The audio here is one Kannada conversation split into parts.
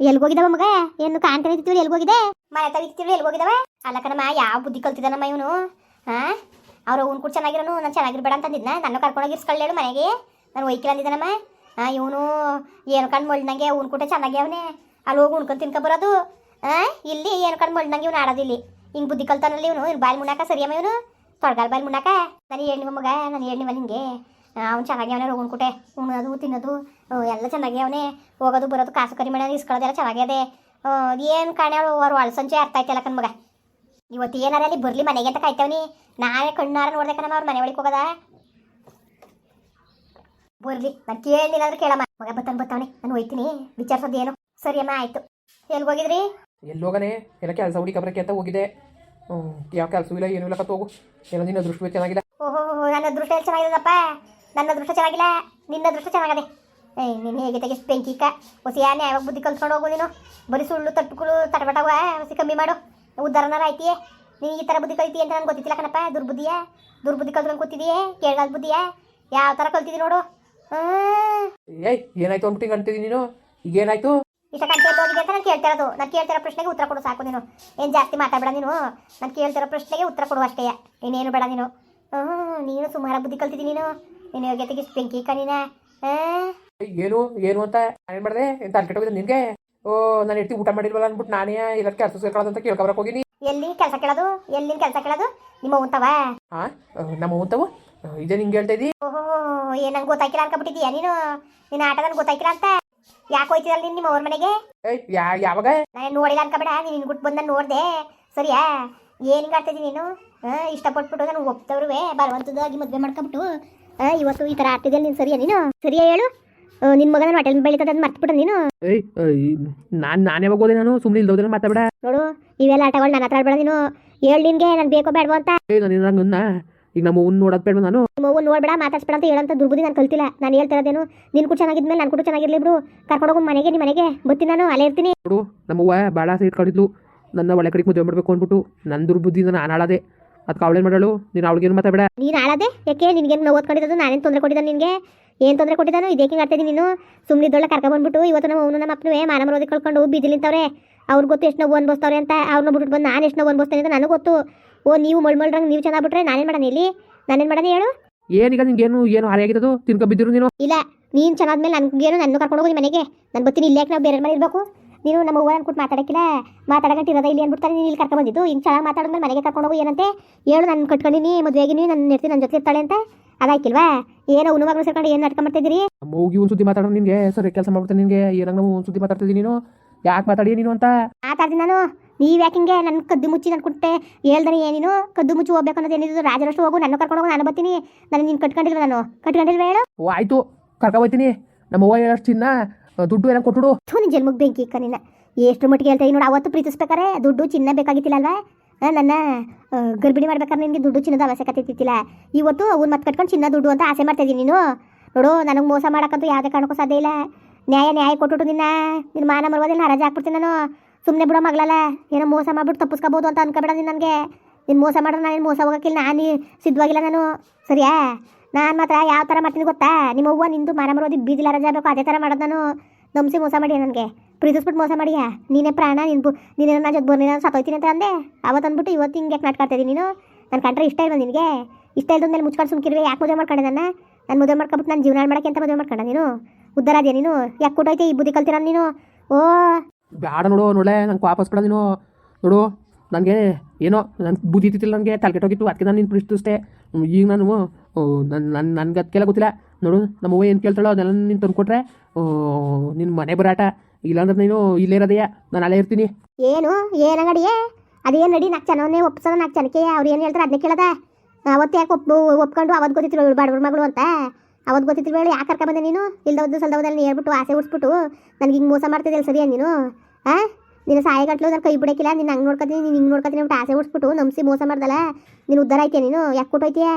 ಎಲ್ಗೋಗಿದವ ಮಗ? ಏನು ಕಾಣ್ತಾನೆ ಎಲ್ಲಿ ಎಲ್ಗೋಗಿದೆ? ಮನೆ ತವಿತೀವಿ ಎಲ್ಗೋಗಿದವ? ಅಲ್ಲ ಕಣಮ್ಮ, ಯಾವ ಬುದ್ಧಿ ಕಲ್ತಿದ್ದಾನಮ್ಮ ಇವನು? ಹಾ ಅವ್ರ ಅವ್ನು ಕೂಡ ಚೆನ್ನಾಗಿರೋನು, ನಾನು ಚೆನ್ನಾಗಿರ್ಬೇಡ ಅಂತಂದಿದ್ನ? ನನ್ನ ಕರ್ಕೊಂಡೋಗಿ ಇರ್ಸ್ಕೊಳ್ಳೇಳು ಮನೆಗೆ. ನಾನು ಒಯ್ಕಿಲ್ಲ ಅಂದಿದ್ದಾನಮ್ಮ. ಹಾ ಇವನು ಏನು ಕಂಡು ಮೊಳ್ದಂಗೆ ಅವ್ನು ಕೂಡ ಚೆನ್ನಾಗಿ ಅವನೇ. ಅಲ್ಲಿ ಹೋಗಿ ಉಣ್ಕೊಂಡು ತಿನ್ಕೊ ಬರೋದು ಹಾಂ ಇಲ್ಲಿ ಏನು ಕಂಡು ಮೊಳ್ದಂಗೆ ಇವನು ಆಡೋದಿಲ್ಲಿ ಹಿಂಗೆ ಬುದ್ಧಿ ಕಲ್ತಾನಲ್ಲಿ ಇವನು? ಇವ್ನು ಬಾಯಿ ಮುನ್ನಾಕ ಸರಿಯಮ್ಮ ಇವನು? ತೊಡಗಾಲ್ ಬಾಯಿ ಮುನ್ನಾಕ ನಾನು ಹೇಳಿ ಮಗ, ನಾನು ಹೇಳಿವ ನಿಮಗೆ ಅವ್ನು ಚೆನ್ನಾಗಿ ಅವನೇ ರೋಗನ್ ಕುಟೆ. ಉಣ್ಣೋದು ತಿನ್ನೋದು. ಎಲ್ಲ ಚೆನ್ನಾಗಿ ಅವನೇ. ಹೋಗೋದು ಬರೋದು ಕಾಸು ಕರಿ ಮಾಡೋದು ಇಸ್ಕೊಳ್ಳೋದೆಲ್ಲ ಚೆನ್ನಾಗಿದೆ ಏನು ಕಾಣೆ ಅವ್ರು ಅಳ್ಸಂಚೆ ಅರ್ಥ ಆಯ್ತಲ್ಲ ಕಣ್ ಮಗ. ಇವತ್ತು ಏನಾರ ಅಲ್ಲಿ ಬರಲಿ ಮನೆಗೆ ಅಂತ ಕಾಯ್ತವನಿ. ನಾಳೆ ಕಣ್ಣಾರ ನೋಡ್ದೆ ಕಣಮ್ಮ ಅವ್ರ ಮನೆ ಒಳಗೆ ಹೋಗೋದ? ಬರ್ಲಿ ನಾನು ಕೇಳಿಲ್ಲ ಅಂದ್ರೆ ಕೇಳಮ್ಮ. ಮಗ ಬತ್ತಾನ ಬತ್ತಾವನೆ ನಾನು ಹೋಯ್ತೀನಿ. ವಿಚಾರಿಸೋದು ಏನು? ಸರಿ ಅಮ್ಮ ಆಯ್ತು. ಎಲ್ಲಿ ಹೋಗಿದ್ರಿ? ಎಲ್ಲೋಗನೆ ಎಲ್ಲ ಕೆಲಸ ಕಬ್ರಕ್ಕೆ ಅಂತ ಹೋಗಿದೆ. ಹ್ಞೂ ಯಾವ ಕೆಲಸ ಇಲ್ಲ ಏನೂ ಇಲ್ಲ ಹೋಗು ಏನೋ ನಿನ್ನ ದೃಷ್ಟಿ ಚೆನ್ನಾಗಿಲ್ಲ ಓಹೋ ನನ್ನ ದೃಷ್ಟಿ ಎಲ್ಲಿ ಚೆನ್ನಾಗಿದೆಪ್ಪ ನನ್ನ ದೃಷ್ಟಿ ಚೆನ್ನಾಗಿಲ್ಲ. ನಿನ್ನ ದೃಷ್ಟಿ ಚೆನ್ನಾಗದೆ. ಏಯ್ ನೀನು ಹೇಗೆ ತೆಗೆಸ್ ಬೆಂಕಿಕ ಹೊಸ ಯಾನೆ ಯಾವಾಗ ಬುದ್ಧಿ ಕಲ್ತ್ಕೊಂಡು ಹೋಗು ನೀನು. ಬರೀ ಸುಳ್ಳು ತಟ್ಟುಗಳು ತಟಬಟವ ಹೊಸಿ ಕಮ್ಮಿ ಮಾಡು. ಉದ್ದಾರನಾರ ಐತಿ ನೀನು ಈ ಥರ ಬುದ್ಧಿ ಕಲ್ತಿ ಅಂತ ನನಗೆ ಗೊತ್ತಿಲ್ಲ ಕಣಪ್ಪ. ದುರ್ಬುದ್ಧಿಯ? ದುರ್ಬುದ್ಧಿ ಕಲ್ತ್ಕೊಂಡು ಕೂತಿದೆಯೇ? ಕೇಳ್ಗಾಲ ಬುದ್ಧಿಯ? ಯಾವ ಥರ ಕಲ್ತಿದ್ದಿ ನೋಡು. ಏಯ್ ಏನಾಯ್ತು ಅಂದ್ಬಿಟ್ಟು ಅಂತಿದ್ದೀನಿ ನೀನು? ಈಗ ಏನಾಯ್ತು ಇಷ್ಟ ಕಂಟೆಂಟ್ ಹೋಗಿದೆ ಅಂತ ನಾನು ಕೇಳ್ತಿರೋದು ನಾನು ಕೇಳ್ತಿರೋ ಪ್ರಶ್ನೆಗೆ ಉತ್ತರ ಕೊಡು ಸಾಕು ನೀನು. ಏನು ಜಾಸ್ತಿ ಮಾತಾಡಬೇಡ ನೀನು. ನಾನು ಕೇಳ್ತಿರೋ ಪ್ರಶ್ನೆಗೆ ಉತ್ತರ ಕೊಡು ಅಷ್ಟೇ. ಇನ್ನೇನು ಬೇಡ ನೀನು. ಹ್ಞೂ ನೀನು ಸುಮಾರು ಬುದ್ಧಿ ಕಲ್ತಿದ್ದೀನಿ ನೀನು. ನೀನು ಯೋಗ್ಯತೆಗೆ ಸ್ಪೆಂಕಿ ಬೆಂಕಿ ಕಣಿನ ಹಾಂ. ಏನು ಏನು ಅಂತ ನಾನೇನು ಮಾಡಿದೆ? ಎಂತ ಅಲ್ಕೆಟ್ಟೋಗಿದೆ ನಿನಗೆ? ಓ ನಾನು ಎತ್ತಿ ಊಟ ಮಾಡಿಲ್ವಲ್ಲ ಅಂದ್ಬಿಟ್ಟು ನಾನೇ ಇಲ್ಲ ಕೆಲಸ ಸೇರ್ಕೊಳ್ಳೋದಂತ ಕೇಳ್ಕೊಬರಕ್ಕೆ ಹೋಗಿನಿ. ಎಲ್ಲಿ ಕೆಲಸ ಕೇಳೋದು? ಎಲ್ಲಿ ಕೆಲಸ ಕೇಳೋದು? ನಿಮ್ಮ ಉಂತವ ಹಾ ನಮ್ಮ ಉಂತವು ಇದೆ ನಿಂಗೆ ಹೇಳ್ತಾ ಇದ್ದಿ? ಓಹೋ ಏನು ನಂಗೆ ಗೊತ್ತಾಯ್ಕಿಲ್ಲ ಅನ್ಕೊಬಿಟ್ಟಿದ್ಯಾ ನೀನು? ನಿನ್ನ ಆಟ ಗೊತ್ತಾಗಿಲ್ಲ ಅಂತ? ಯಾಕೆ ಹೋಯ್ತಿದಲ್ಲ ನೀನು ನಿಮ್ಮ ಅವ್ರ ಮನೆಗೆ? ಏಯ್ ಯಾ ಯಾವಾಗ? ನಾನು ನೋಡಿಲ್ಲ ಅನ್ಕೊಬೇಡ ನೀನು ನಿನ್ಗುಟ್ಟು ಬಂದು ನಾನು ನೋಡಿದೆ. ಸರಿಯಾ? ಏನು ಆಡ್ತಿದ್ದಿ ನೀನು? ಹಾಂ ಇಷ್ಟಪಟ್ಬಿಟ್ಟು ನಾನು ಒಪ್ತವ್ರುವೆ ಬಲವಂತದಾಗಿ ಮದುವೆ ಮಾಡ್ಕೊಬಿಟ್ಟು. ಇವತ್ತು ಈ ತರ ಆಗ್ತಿದ್ಯಾ ನೀನು ಸರಿಯಾ ನೀನು? ಸರಿಯಾ ಹೇಳು? ನಿನ್ನ ಮಗನ ನಾನು ಹೋಟೆಲ್ ಬೆಳಿತದ ಅಂತ ಮರ್ತ್ಬಿಟ್ಟು ನೀನು? ಏಯ್ ನಾನು ನಾನು ಯಾವಾಗ ಹೋದೆ ನಾನು? ಸುಮ್ಮನೆ ಇಲ್ದೋದ್ರೆ ಮಾತಾಡ ನೋಡು ಇವೆಲ್ಲ ಆಟಗಳು ನನ್ನ ಹತ್ರ ಆಡ್ಬೇಡ ನೀನು. ಹೇಳ್ ನಿನ್ಗೆ ನಾನು ಬೇಕೋ ಬೇಡವೋ ಅಂತ. ಏಯ್ ನಾನು ಈಗ ನಮ್ಮ ಅವ್ನ ನೋಡೋದು ಬೇಡ ನಾನು? ನಿಮ್ಮ ನೋಡ್ಬಿಡ ನೋಡ್ಬೇಡ ಮಾತಾಡ್ಸ್ಬೇಡ ಅಂತ ಹೇಳಂತ ದುರ್ಬುದಿ ನಾನು ಕಲ್ತಿಲ್ಲ. ನಾನು ಹೇಳ್ತಿರೋದೇನು ನಿನ್ ಕೂಡ ಚೆನ್ನಾಗಿದ್ಮೇಲೆ ನಾನು ಕೂಡ ಚೆನ್ನಾಗಿರ್ಲಿ ಬಿಡು. ಕರ್ಕೊಂಡೋಗು ಮನೆಗೆ ನಿಮ್ಮ ಮನೆಗೆ. ಬರ್ತೀನಿ ನಾನು ಅಲ್ಲೇ ಇರ್ತೀನಿ. ನೋಡು ನಮ್ಮವ್ವ ಭಾಳ ಆಸೆ ಇಟ್ಕೊಂಡಿದ್ಲು ನನ್ನ ಒಳ್ಳೆ ಕಡೆಗೆ ಮದುವೆ ಮಾಡಬೇಕು ಅಂದ್ಬಿಟ್ಟು ನನ್ನ ದುರ್ಬುದ್ಧಿ ನಾನು ಆಳಾದೆ ಅದಕ್ಕೆ ಅವಳೇನು ಮಾಡಳು ನೀನು ಅವಳಿಗೇನು ಮಾತಾಡ ನೀನು ಆಳದೆ ಯಾಕೆ? ನಿನಗೇನು ನೋವು ಓದ್ಕೊಂಡಿದ್ದು ನಾನೇನು ತೊಂದರೆ ಕೊಟ್ಟಿದ್ದಾನೆ ನಿನಗೆ? ಏನು ತೊಂದರೆ ಕೊಟ್ಟಿದ್ದಾನು? ಇದೇಕೆ ಆಡ್ತಿದ್ದೀನಿ ನೀನು? ಸುಮ್ಮನಿದ್ದೊಳ್ಳೆ ದೊಡ್ಡ ಬಂದ್ಬಿಟ್ಟು ಇವತ್ತು ನಮ್ಮ ಅವನು ನಮ್ಮ ಅಪ್ಪನೇ ಮಾನ ಮರೋದಿ ಕಳ್ಕೊಂಡು ಬೀದಿಲಿಂತವ್ರೆ ಅವ್ರಿಗೆ ಗೊತ್ತು ಎಷ್ಟು ನೋವು ಅನ್ಬೋಸ್ತವ್ರೆ ಅಂತ. ಅವ್ರನ್ನ ಬಿಟ್ಬಿಟ್ಟು ಬಂದು ನಾನು ಎಷ್ಟು ನೋವು ಅನ್ಬೋಸ್ತೇನೆ ಅಂತ ನನಗೆ ಗೊತ್ತು. ಓ ನೀವು ಮಳ್ಮಳ್ರಂಗೆ ನೀವು ಚೆನ್ನಾಗ್ಬಿಟ್ರೆ ನಾನೇನು ಮಾಡೋಣ ಇಲ್ಲಿ? ನಾನೇನು ಮಾಡೋಣ ಹೇಳು? ಏನೀಗ ನಿಮ್ಗೆ ಏನು ಹಾರಿಯಾಗಿರೋದು ತಿನ್ಕ ಬಿದ್ದಿರು ನೀನು? ಇಲ್ಲ. ನೀನು ಚೆನ್ನಾದ್ಮೇಲೆ ನನಗೇನು ನನ್ನ ಕರ್ಕೊಂಡು ಹೋಗಿ ಮನೆಗೆ ನಾನು ಬರ್ತೀನಿ ಇಲ್ಲೇ ನಾವು ಬೇರೆ ಮನೆ ಇರಬೇಕು. ನೀನು ನಮ್ಮ ಅವ್ವ ಅನ್ಕೊಟ್ಟು ಮಾತಾಡಕ್ಕಿಲ್ಲ. ಮಾತಾಡಕಂತ ಇರೋದ ಇಲ್ಲಿ ಅಂದ್ಬಿಡ್ತಾರೆ ನೀನು ಇಲ್ಲಿ ಕರ್ಕೊಂಡು ಬಂದಿದ್ದು. ಹಿಂಗೆ ಚೆನ್ನಾಗಿ ಮಾತಾಡಿದ್ಮೇಲೆ ಮನೆಗೆ ಕರ್ಕೊಂಡು ಹೋಗಿ ಏನಂತೆ? ಹೇಳು ನಾನು ಕಟ್ಕೊಂಡಿನಿ ಮದುವೆ ಆಗಿನಿ ನನ್ನ ಇರ್ತೀನಿ ನನ್ನ ಜೊತೆ ಇರ್ತಾಳೆ ಅಂತ. ಅದಾಯ್ಕಿಲ್ವಾ? ಏನೋ ಉಣವಾಗ್ಲೂ ಸೇರ್ಕೊಂಡು ಏನು ನಾಟಕ ಮಾಡ್ತಿದ್ದೀರಿ? ಮೌಗಿ ಒಂದು ಸುದ್ದಿ ಮಾತಾಡೋ ನಿನಗೆ ಸರ್ ಕೆಲಸ ಮಾಡ್ಬಿಡ್ತೇನೆ ನಿನಗೆ ಏನಂಗ ನಾವು ಒಂದು ಸುದ್ದಿ ಮಾತಾಡ್ತಿದ್ದೀನಿ ನೀನು? ಯಾಕೆ ಮಾತಾಡಿ ನೀನು ಅಂತ? ಮಾತಾಡ್ತೀನಿ ನಾನು. ನೀವು ಹಿಂಗೆ ನನ್ನ ಕದ್ದು ಮುಚ್ಚಿ ನಾನು ಕೊಟ್ಟೆ ಹೇಳ್ದಾನೆ ಏನೇನು ಕದ್ದು ಮುಚ್ಚಿ ಹೋಗ್ಬೇಕು ಅನ್ನೋದು ಏನಿದ್ರು ರಾಜರಷ್ಟು ಹೋಗು ನನ್ನ ಕರ್ಕೊಂಡು ಹೋಗು ನಾನು ಬರ್ತೀನಿ. ನಾನು ನೀನು ಕಟ್ಕೊಂಡಿಲ್ಲ ನಾನು? ಕಟ್ಕೊಂಡಿಲ್ವ ಹೇಳು? ಓ ಆಯಿತು. ಕರ್ಕೊ ನಮ್ಮ ಅವ್ವ ಹೇಳಷ್ಟು ಚಿನ್ನ ದುಡ್ಡು ಏನೋ ಕೊಟ್ಟುಡು ಥೂ ನಿನ್ನ ಜನ್ಮಕ್ಕೆ ಬೆಂಕಿ ಇಕ್ಕ ನಿನ್ನ. ಎಷ್ಟು ಮಟ್ಟಿಗೆ ಹೇಳ್ತಾ ನೋಡಿ ಅವತ್ತು ಪ್ರೀತಿಸ್ಬೇಕಾರೆ? ದುಡ್ಡು ಚಿನ್ನ ಬೇಕಾಗಿತ್ತಿಲ್ಲ ಅಲ್ವಾ? ನನ್ನ ಗರ್ಭಿಣಿ ಮಾಡ್ಬೇಕಾದ್ರೆ ನಿನಗೆ ದುಡ್ಡು ಚಿನ್ನದ ಅವಶ್ಯಕತೆ ಇತ್ತಿಲ್ಲ ಇವತ್ತು ಅವ್ನು ಮತ್ತೆ ಕಟ್ಕೊಂಡು ಚಿನ್ನ ದುಡ್ಡು ಅಂತ ಆಸೆ ಮಾಡ್ತಾ ಇದ್ದೀನಿ ನೀನು. ನೋಡು, ನನಗೆ ಮೋಸ ಮಾಡೋಕ್ಕಂತೂ ಯಾವುದೇ ಕಾರಣಕ್ಕೂ ಸಾಧ್ಯ ಇಲ್ಲ. ನ್ಯಾಯ ನ್ಯಾಯ ಕೊಟ್ಬಿಟ್ಟು ನಿನ್ನ. ನಿನ್ನ ಮಾನ ಮರ್ಬೋದಿಲ್ಲ ಹರಾಜು ಹಾಕ್ಬಿಡ್ತೀನಿ ನಾನು. ಸುಮ್ಮನೆ ಬಿಡೋ ಮಗಳಲ್ಲ. ಏನೋ ಮೋಸ ಮಾಡ್ಬಿಟ್ಟು ತಪ್ಪಿಸ್ಕೋಬೋದು ಅಂತ ಅನ್ಕೋಬೇಡ ನೀನು ನನಗೆ. ನೀನು ಮೋಸ ಮಾಡಿದ್ರೆ ನಾನು ಮೋಸ ಹೋಗೋಕ್ಕಿಲ್ಲ, ನಾನು ಸಿದ್ಧವಾಗಿಲ್ಲ ನಾನು. ಸರಿಯಾ? ನಾನು ಮಾತ್ರ ಯಾವ ಥರ ಮಾಡ್ತೀನಿ ಗೊತ್ತಾ? ನಿಮ್ಮ ಅವ್ವ ನಿಂದು ಮಾನ ಮರೋದಿ ಬೀದಿಲ್ಲ, ರಜಾ ಆಗಬೇಕು, ಅದೇ ಥರ ಮಾಡೋದು ನಾನು. ನಂಬಿಸಿ ಮೋಸ ಮಾಡಿ ನನಗೆ? ಪ್ರೀತಿಸ್ಬಿಟ್ಟು ಮೋಸ ಮಾಡಿಯಾ? ನೀನೇ ಪ್ರಾಣ, ನಿನ್ ಬು ನೀನು ನನ್ನ ಜೊತೆ ಬರ್ನಿ ನಾನು ಸತ್ತೋಯ್ತೀನಿ ಅಂತ ಅಂದೆ. ಅವತ್ತು ಅಂದ್ಬಿಟ್ಟು ಇವತ್ತು ಹಿಂಗೆ ಯಾಕೆ ನಾಟ್ಕಾಡ್ತಾ ಇದ್ದೀನಿ ನೀನು? ನನ್ನ ಕಂಡ್ರೆ ಇಷ್ಟ ಇಲ್ಲ ನಿನಗೆ? ಇಷ್ಟ ಇಲ್ಲದ ಮೇಲೆ ಮುಚ್ಕೊಂಡು ಸುಮ್ಕಿರುವೆ, ಯಾಕೆ ಮದುವೆ ಮಾಡ್ಕೊಂಡೆ ನನ್ನ? ನಾನು ಮದುವೆ ಮಾಡ್ಕೊಬಿಟ್ಟು ನಾನು ಜೀವನ ಮಾಡೋಕ್ಕೆ ಅಂತ ಮದುವೆ ಮಾಡ್ಕೊಂಡ ನೀನು? ಉದ್ದಾರ ಅದೇ ನೀನು? ಯಾಕೆ ಕೊಟ್ಟೋಯ್ತೆ ಈ ಬುದ್ಧಿ ಕಲ್ತಿರ ನೀನು? ಓ! ಬೇಡ ನೋಡು ನೋಳೆ ನಂಗೆ ವಾಪಸ್ ಬಿಡ ನೀನು. ನೋಡು, ನನಗೆ ಏನೋ ನನ್ನ ಬುದ್ಧಿ ಇತ್ತಿಲ್ಲ ನನಗೆ ತಲೆಕೆಟ್ಟೋಗಿತ್ತು ಅದಕ್ಕೆ ನಾನು ನಿನ್ನ ಪ್ರೀತಿಸ್ತೆ ಈಗ ನಾನು ನನ್ನ ನನ್ನ ನನಗೆ ಅದಕ್ಕೆಲ್ಲ ಗೊತ್ತಿಲ್ಲ. ನೋಡು ನಮ್ಮ ಅವ್ವ ಏನು ಕೇಳ್ತಾಳೋ ಅದೆಲ್ಲ ನೀನು ತಂದುಕೊಟ್ರೆ ನಿನ್ನ ಮನೆ ಬರಾಟ. ಇಲ್ಲಾಂದ್ರೆ ನೀನು ಇಲ್ಲೇ ನಾನು ಅಲ್ಲೇ ಇರ್ತೀನಿ. ಏನು? ಏನಂಗಡಿಯೇ ಅದೇನು ನಡಿ ನಾಲ್ಕು ಜನವನ್ನೇ ಒಪ್ಪಿಸೋದ ನಾಲ್ಕು ಜನಕ್ಕೆ. ಅವ್ರು ಏನು ಹೇಳ್ತಾರೆ ಅದನ್ನೇ ಕೇಳದ. ಅವತ್ತು ಯಾಕೆ ಒಪ್ಪು ಒಪ್ಕೊಂಡು ಅವತ್ತು ಗೊತ್ತಿತ್ತು ಬಡವ್ರ ಮಗಳು ಅಂತ. ಅವತ್ತು ಗೊತ್ತಿತ್ತು ಹೇಳಿ ಯಾಕೆ ಕರ್ಕೊಂಬಂದೆ ನೀನು? ಇಲ್ದವದ್ದು ಸಲ್ದವದಲ್ಲಿ ಹೇಳ್ಬಿಟ್ಟು ಆಸೆ ಉಡ್ಸ್ಬಿಟ್ಟು ನನಗೆ ಹಿಂಗೆ ಮೋಸ ಮಾಡ್ತಿದ್ದೆ ಸರಿಯಾ ನೀನು? ಹಾಂ ನಿನ್ನ ಸಾಯಗಟ್ಲು ನಾನು ಕೈ ಬಿಡಕ್ಕಿಲ್ಲ ನೀನು ಹಂಗೆ ನೋಡ್ಕೊತೀನಿ, ನೀನು ಹಿಂಗೆ ನೋಡ್ಕೊತೀನಿ ಬಿಟ್ಟು ಆಸೆ ಉಡ್ಸ್ಬಿಟ್ಟು ನಮ್ಸಿ ಮೋಸ ಮಾಡ್ದಲ್ಲ? ನೀನು ಉದ್ದಾರ ಆಯ್ತೀಯ ನೀನು? ಯಾಕೆ ಕೊಟ್ಟೋಯ್ತೀಯ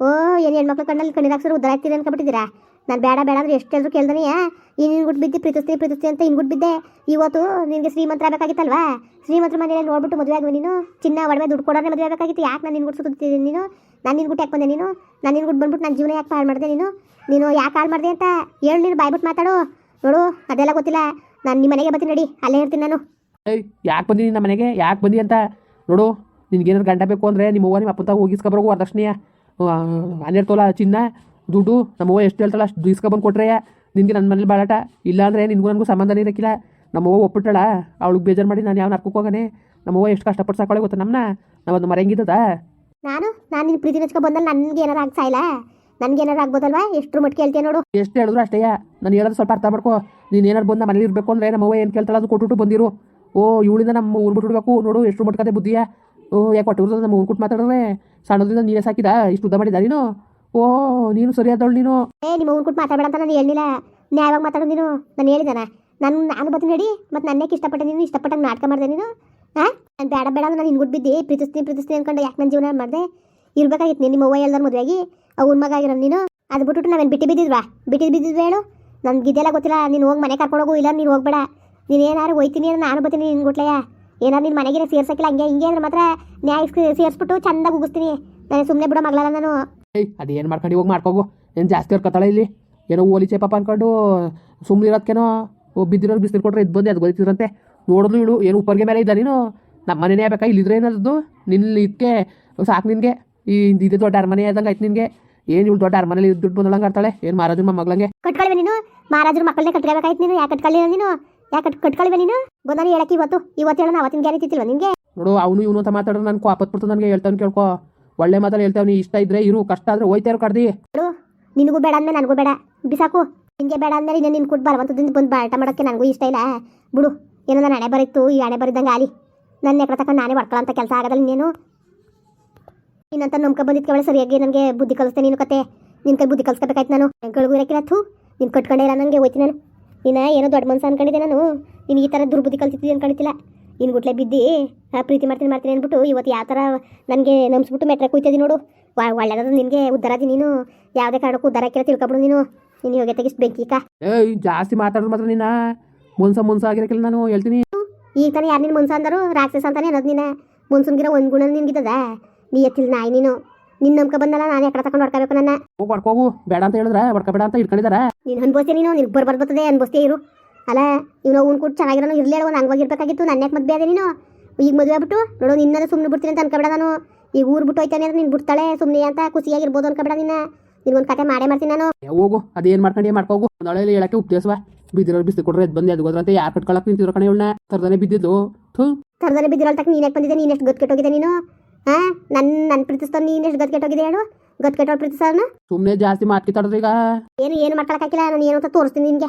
ಓ, ಏನು ಹೆಣ್ಮಕ್ಳು ಕಣ್ಣಲ್ಲಿ ಕಣ್ಣಿದಾಕ್ಸರು ಉದ್ದಾರ ಆಯ್ತೀರಿ ಅನ್ಕೊಬಿಟ್ಟಿದ್ದೀರಾ ನಾನು ಬೇಡ ಬೇಡ ಅಂದ್ರೆ ಎಷ್ಟು ಹೇಳಿದ್ರು ಕೇಳ್ದನೆಯಾ ಈ ನಿನ್ ಗುಟ್ಟು ಬಿದ್ದು ಪ್ರೀತಿಸ್ತೀನಿ ಪ್ರೀತಿಸ್ತೀನಿ ಅಂತ ಹಿಂಗೆ ಬಿದ್ದೆ. ಇವತ್ತು ನಿನಗೆ ಶ್ರೀಮಂತರ ಆಗಬೇಕಾಗಿತ್ತಲ್ವಾ? ಶ್ರೀಮಂತರ ಮನೇಲಿ ನೋಡ್ಬಿಟ್ಟು ಮದುವೆ ಆಗುವ ನೀನು. ಚಿನ್ನ, ಒಡವೆ, ದುಡ್ಡು ಕೊಡೋದ್ರೆ ಮದುವೆ ಆಗಬೇಕಾಗಿತ್ತು. ಯಾಕೆ ನಾನು ನಿನ್ ಗುಟ್ಟು ಸುತ್ತಿದ್ದೀನಿ ನೀನು? ನಾನು ನಿನ್ ಗುಟ್ಟು ಯಾಕೆ ಬಂದೆ ನೀನು? ನಾನು ನಿನ್ ಗುಟ್ಟು ಬಂದ್ಬಿಟ್ಟು ನನ್ನ ಜೀವನ ಯಾಕೆ ಹಾಳು ಮಾಡಿದೆ ನೀನು? ನೀನು ಯಾಕೆ ಹಾಳು ಮಾಡಿದೆ ಅಂತ ಹೇಳು ನೀನು ಬಾಯ್ಬಿಟ್ಟು ಮಾತಾಡು. ನೋಡು, ಅದೆಲ್ಲ ಗೊತ್ತಿಲ್ಲ. ನಾನು ನಿಮ್ಮ ಮನೆಗೆ ಬರ್ತೀನಿ ನಡಿ, ಅಲ್ಲೇ ಇರ್ತೀನಿ ನಾನು. ಏಯ್, ಯಾಕೆ ಬಂದಿದ್ದೀನಿ ನಮ್ಮ ಮನೆಗೆ? ಯಾಕೆ ಬಂದಿ ಅಂತ? ನೋಡು ನಿನ್ಗೇನಾರು ಗಂಡ ಬೇಕು ಅಂದರೆ ನಿಮ್ಮ ಅವ್ವ ನಿಮ್ಮ ಅಪ್ಪಂತ ಹೋಗಿಸ್ಕೊಬರೋಗು ವರದಕ್ಷಿಣೆಯ ಹನ್ನೆರಡು ತೋಲ ಚಿನ್ನ. ದುಡ್ಡು ನಮ್ಮವ್ವ ಎಷ್ಟು ಹೇಳ್ತಾಳ ಅಷ್ಟು ಇಸ್ಕೊಬಂದು ಕೊಟ್ರೆ ನಿನಗೆ ನನ್ನ ಮನೇಲಿ ಬಾಳಾಟ. ಇಲ್ಲಾಂದರೆ ನಿನಗೂ ನನಗೂ ಸಂಬಂಧನೇ ಇರಕ್ಕಿಲ್ಲ ನಮ್ಮವ್ವ ಒಪ್ಪಿಟ್ಟಾಳ ಅವಳಿಗೆ ಬೇಜಾರು ಮಾಡಿ ನಾನು ಯಾವ ನರ್ಕಕ್ಕೆ ಹೋಗಾನೆ. ನಮ್ಮ ಅವ್ವ ಎಷ್ಟು ಕಷ್ಟಪಟ್ಟು ಸಾಕೊಳ್ಳೆ ಗೊತ್ತ ನಮ್ಮನ್ನ ನಾವೊಂದು ಅದು ಹೆಂಗಿದ್ದದ ನಾನು? ನಾನು ನಿನ್ನ ಪ್ರೀತಿ ನೆಚ್ಕೊ ಬಂದಲ್ಲಿ ನನಗೆ ಏನಾರು ಆಗ್ತಾ ಇಲ್ಲ ನನಗೆ ಏನಾರು ಆಗ್ಬೋದಲ್ವಾ? ಎಷ್ಟು ಮಟ್ಟಿಗೆ ಹೇಳ್ತೀಯ ನೋಡು. ಎಷ್ಟು ಹೇಳಿದ್ರು ಅಷ್ಟೇ ನಾನು ಹೇಳೋದು ಸ್ವಲ್ಪ ಅರ್ಥ ಮಾಡ್ಕೋ. ನೀನು ಏನಾರು ಬಂದ ಮನೇಲಿ ಇರಬೇಕು ಅಂದರೆ ನಮ್ಮವ್ವ ಏನು ಕೇಳ್ತಾಳೆ ಅದು ಕೊಟ್ಬಿಟ್ಟು ಬಂದಿರು. ಓ ಇವಳಿಂದ ನಮ್ಮ ಊರು ಬಿಟ್ಬಿಡ್ಬೇಕು ನೋಡು ಎಷ್ಟು ಮಟ್ಕದೆ ಬುದ್ಧಿಯ? ಓ ಯಾಕೆ ಕೊಟ್ಟಿರೋದು ನಮ್ಮ ಊರು ಕೊಟ್ಟು ಮಾತಾಡಿದ್ರೆ ಸಣ್ಣದ್ರಿಂದ ನೀನೇ ಸಾಕಿದ? ಇಷ್ಟು ಉದ್ದ ಮಾಡಿದ ನೀನು? ಓ, ನೀನು ಸರಿಯಾದವಳು ನೀನು. ಏ, ನಿಮ್ಮ ಅವ್ನ ಕೊಟ್ಟು ಮಾತಾಡಬೇಡ ಅಂತ ನಾನು ಹೇಳಿಲ್ಲ. ನ್ಯಾಯವಾಗಿ ಮಾತಾಡೋದು ನೀನು. ನಾನು ಹೇಳಿದಾನ. ನಾನು ನಾನು ಬರ್ತೀನಿ ನಡಿ. ಮತ್ತು ನನ್ನೇಕೆ ಇಷ್ಟಪಟ್ಟೆ ನೀನು? ಇಷ್ಟಪಟ್ಟಂಗೆ ನಾಟಕ ಮಾಡಿದೆ ನೀನು? ಹಾಂ ನಾನು ಬೇಡ ಬೇಡ ನಾನು ಹಿಂಗೆ ಬಿದ್ದಿ ಪ್ರೀತಿಸ್ತೀನಿ ಪ್ರೀತಿಸ್ತೀನಿ ಅನ್ಕೊಂಡು. ಯಾಕೆ ನನ್ನ ಜೀವನ ಮಾಡಿದೆ? ಇರ್ಬೇಕಾಗಿತ್ತು ನೀನು ನಿಮ್ಮ ಅವ್ವ ಹೇಳ್ದಾರ ಮದುವೆಯಾಗಿ ಅವ್ರ ಮಗ ಆಗಿರೋ ನೀನು. ಅದು ಬಿಟ್ಬಿಟ್ಟು ನಾವೇನು ಬಿಟ್ಟು ಬಿದ್ದಿದ್ವಾ? ಬಿಟ್ಟು ಬಿದ್ದಿದ್ವಿ ಹೇಳು? ನನ್ಗೆ ಇದೆಲ್ಲ ಗೊತ್ತಿಲ್ಲ. ನೀನು ಹೋಗಿ ಮನೆ ಕರ್ಕೊಂಡೋಗು ಇಲ್ಲ, ನೀನು ಹೋಗ್ಬೇಡ. ನೀನು ಏನಾರು ಹೋಯ್ತೀನಿ ನಾನು ಬರ್ತೀನಿ ನಿನ್ ಗುಟ್ಲೆಯ. ಏನಾರು ನಿನ್ನ ಮನೆಗೆ ಸೇರ್ಸಕ್ಕಿಲ್ಲ, ಹಂಗೆ ಹಿಂಗೆ ಅಂದ್ರೆ ಮಾತ್ರ ನ್ಯಾಯ ಸೇರಿಸ್ಬಿಟ್ಟು ಚಂದಾಗಿ ಉಗಿಸ್ತೀನಿ. ನಾನು ಸುಮ್ಮನೆ ಬಿಡೋ ಮಗಳಲ್ಲ ನಾನು. ಏಯ್ ಅದೇನು ಮಾಡ್ಕೊಂಡು ಹೋಗಿ ಮಾಡ್ಕೋಗು? ಏನು ಜಾಸ್ತಿ ಅವ್ರು ಇಲ್ಲಿ? ಏನೋ ಓಲಿ ಚೇಪಪ್ಪ ಅನ್ಕೊಂಡು ಸುಮ್ಮನೆ ಇರೋದಕ್ಕೇನೋ ಓ ಬಿದ್ದಿರೋರು ಬಿಸಿಲು ಕೊಟ್ಟರೆ ಇದು ಬಂದು ಅದು ಗೊತ್ತಿದ್ರಂತೆ. ನೋಡಿದ್ರು ಇಳು ಏನು ಉಪ್ಪರ್ಗೆ ಮೇಲೆ ಇದ್ದ ನೀನು? ನಮ್ಮ ಮನೆನೇ ಬೇಕಾ ಇಲ್ಲಿದ್ರೆ ಏನದು ನಿನ್ನಲ್ಲಿ ಇದಕ್ಕೆ ಸಾಕು ನಿನಗೆ. ಈ ಇದೇ ದೊಡ್ಡ ಅರಮನೆ ಆದಂಗೆ ಆಯ್ತು ನಿನಗೆ. ಏನು ಇವಳು ದೊಡ್ಡ ಅರಮನೆಲಿ ದುಡ್ಡು ಬಂದಳಂಗೆ ಆಡ್ತಾಳೆ ಏನು ನಮ್ಮ ಮಗಳಂಗೆ? ಕಟ್ಕೊಳ್ವೆ ನೀನು. ಮಹಾರಾಜರ ಮಕ್ಕಳನ್ನೇ ಕಟ್ಕೊಳ್ಬೇಕಾಯ್ತು ನೀನು. ಯಾಕೆ ಕಟ್ಕೊಳ್ಳಿ ನೀನು? ಯಾಕೆ ಕಟ್ ಕಟ್ಕೊಳ್ವೆ ನೀನು? ಬಂದಾನು ಹೇಳಕ್ಕೆ ಇವತ್ತು. ಇವತ್ತು ಹೇಳೋಣ ಅವತ್ತಿನ ಗ್ಯಾರಂಟಿ ಇತ್ತಿಲ್ವ ನಿನಗೆ? ನೋಡು ಅವನು ಇವನು ಅಂತ ನನ್ನ ನಾನು ಕೋಪತ್ಬಿಡ್ತು ನನಗೆ. ಹೇಳ್ತಾನೆ ಕೇಳ್ಕೊ. ಒಳ್ಳೆ ಮಾತಲ್ಲಿ ಹೇಳ್ತಾವ್ನಿ ಇಷ್ಟ ಇದ್ರೆ ಇರು, ಕಷ್ಟ ಆದ್ರೆ ಹೋಯ್ತಾರು ಕಡ್ದಿ. ನಿನಗೂ ಬೇಡ ಅಂದ್ರೆ ನನಗೂ ಬೇಡ. ಬಿಸಾಕು. ನಿನಗೆ ಬೇಡ ಅಂದ್ರೆ ಇನ್ನೇ ನಿನ್ನ ಕೊಟ್ಟು ಬಲವಂತದಿಂದ ಬಂದು ಬಾಟ ಮಾಡೋಕ್ಕೆ ನನಗೂ ಇಷ್ಟ ಇಲ್ಲ. ಬಿಡು, ಏನೋ ನನ್ನ ಹಣೆ ಬರಿತ್ತು ಈ ಹಣೆ ಬರಿದಂಗೆ ಆಲಿ. ನನ್ನ ಎಕಡೆ ತಕೊಂಡು ನಾನೇ ಅಂತ ಕೆಲಸ ಆಗೋದಲ್ಲ ನೀನು. ಇನ್ನಂತ ನಂಬ್ಕೊ ಕೇಳಿ, ಸರಿಯಾಗಿ ನನಗೆ ಬುದ್ಧಿ ಕಲಿಸ್ತೇನೆ ನೀನು ಕತೆ. ನಿನ್ನ ಕೈ ಬುದ್ಧಿ ಕಲಿಸ್ಕೋಬೇಕಾಯ್ತು ನಾನು. ನನಗಳಿಗೂ ಇರಕ್ಕಿಲ್ಲ ಥೂ. ನೀನು ಕಟ್ಕೊಂಡೇ ಇಲ್ಲ ನನಗೆ ಹೋಯ್ತು ನಾನು. ನೀನು ಏನೋ ದೊಡ್ಡ ಮನ್ಸು ಅನ್ಕೊಂಡಿದ್ದೆ ನಾನು. ನಿನಗೆ ಈ ಥರ ದುರ್ಬುದ್ಧಿ ಕಲ್ತಿದ್ದೀನಿ ಅನ್ಕೊಂಡಿದ್ದಿಲ್ಲ. ಇನ್ನು ಗುಟ್ಲೆ ಬಿದ್ದು ಆ, ಪ್ರೀತಿ ಮಾಡ್ತೀನಿ ಮಾಡ್ತೀನಿ ಅಂದ್ಬಿಟ್ಟು ಇವತ್ತು ಯಾವ ಥರ ನನಗೆ ನಂಬಿಸ್ಬಿಟ್ಟು ಮೆಟ್ರೆ ಕುಯ್ತಿದ್ದಿ ನೋಡು. ವಾ ಒಳ್ಳೆದಾದ ನಿನಗೆ ಉದ್ದಾರಾದಿ ನೀನು. ಯಾವುದೇ ಕಾರಣಕ್ಕೂ ಕೇಳ ತಿಳ್ಕೊಬಿಡು ನೀನು. ನೀನು ಯೋಗ್ಯ ತೆಗಿಸ್ ಬೆಂಕಿಕ. ಏಯ್ ಜಾಸ್ತಿ ಮಾತಾಡೋದು ಮಾತ್ರ ನಿನ್ನ ಮುನ್ಸ ಮುನ್ಸ ಆಗಿರಕ್ಕಿಲ್ಲ ನಾನು ಹೇಳ್ತೀನಿ. ಈಗ ತಾನೇ ಯಾರು ನಿನ್ನ ಮನ್ಸ ಅಂದರು? ರಾಕ್ಷಸ ಅಂತಾನೆ ಅನ್ನೋದು ನೀನು. ಮುನ್ಸುನ್ಗಿರೋ ಒಂದು ಗುಣ ನಿನ್ಗಿದ್ದದ ನೀ ಎತ್ತಿಲ್ಲ ನಾಯಿ ನೀನು. ನಿನ್ನ ನಂಬ್ಕ ಬಂದಲ್ಲ ನಾನು ಎಕಡೆ ತಕೊಂಡು ಹೊಡ್ಕೋಬೇಕು ನನ್ನ. ಹೋಗಿ ಹೊಡ್ಕೋಬು ಬೇಡ ಅಂತ ಹೇಳಿದ್ರೆ ಹೊಡ್ಕೋಬೇಡ ಅಂತ ಇಟ್ಕೊಂಡಿದ್ದಾರೆ ನೀನು ಅನ್ಬೋಸ್ತೀನಿ ನೀನು? ನಿನ್ಗೆ ಬರ್ಬಾರ್ದು ಬರ್ತದೆ ಅನ್ಬೋಸ್ತೀಯ ಇರು. ಅಲ್ಲ ಇವನು ಅವ್ನು ಕೊಟ್ಟು ಚೆನ್ನಾಗಿರೋನು ಇರಲಿ ಒಂದು ಹಂಗೋಗಿರ್ಬೇಕಾಗಿತ್ತು ನನ್ನ ಯಾಕೆ ಮದುವೆ ಅದೇ ನೀನು? ಈಗ ಮದುವೆ ಆಗ್ಬಿಟ್ಟು ನೋಡು ನಿನ್ನೆ ಸುಮ್ಮನೆ ಬಿಡ್ತೀನಿ ಅಂತ ಅನ್ಕೊಬೇಡ ನಾನು. ಈಗ ಊರು ಬಿಟ್ಟು ಹೋಯ್ತಾನೆ ಅಂದ್ರೆ ನೀನು ಬಿಡ್ತಾಳೆ ಸುಮ್ಮನೆ ಅಂತ ಖುಷಿಯಾಗಿರ್ಬೋದು ಅನ್ಕೊಬೇಡ ನಿನ್ನ ನಿನ್ಗೊಂದು ಕತೆ ಮಾಡೇ ಮಾಡ್ತೀನಿ ನಾನು. ಹೋಗು ಅದೇನು ಮಾಡ್ಕೊಂಡು ಮಾಡ್ಕೋಗು. ನಾಳೆ ಹೇಳಕ್ಕೆ ಉಪದೇಶವ ಬಿದ್ದಿರೋ ಬಿಸಿ ಕೊಡ್ರೆ ಎದ್ದು ಬಂದು ಎದ್ಗೋದ್ರ ಅಂತ ಯಾರು ಕಟ್ಕೊಳಕ್ ನಿಂತಿರೋ ಕಣೆ ಇವಳನ್ನ. ತರದನೆ ಬಿದ್ದಿದ್ದು ಥೂ. ತರದನೆ ಬಿದ್ದಿರೋ ತಕ್ಕ ನೀನು ಯಾಕೆ ಬಂದಿದ್ದೆ? ನೀನು ಎಷ್ಟು ಗತ್ ಕೆಟ್ಟೋಗಿದೆ ನೀನು? ಹಾ ನನ್ನ ನನ್ನ ಪ್ರೀತಿಸ್ತಾನೆ ನೀನು ಎಷ್ಟು ಗತ್ ಕೆಟ್ಟೋಗಿದೆ ಹೇಳು? ಗತ್ ಕೆಟ್ಟೋಳು ಪ್ರೀತಿಸೋನು ಸುಮ್ಮನೆ ಜಾಸ್ತಿ ಮಾತು ಕಿತ್ತಾಡಿದ್ರೆ ಈಗ ಏನು ಏನು ಮಾಡ್ಕೊಳಕ್ಕಾಗಿಲ್ಲ ನಾನು ಏನು ಅಂತ ತೋರಿಸ್ತೀನಿ ನಿಮಗೆ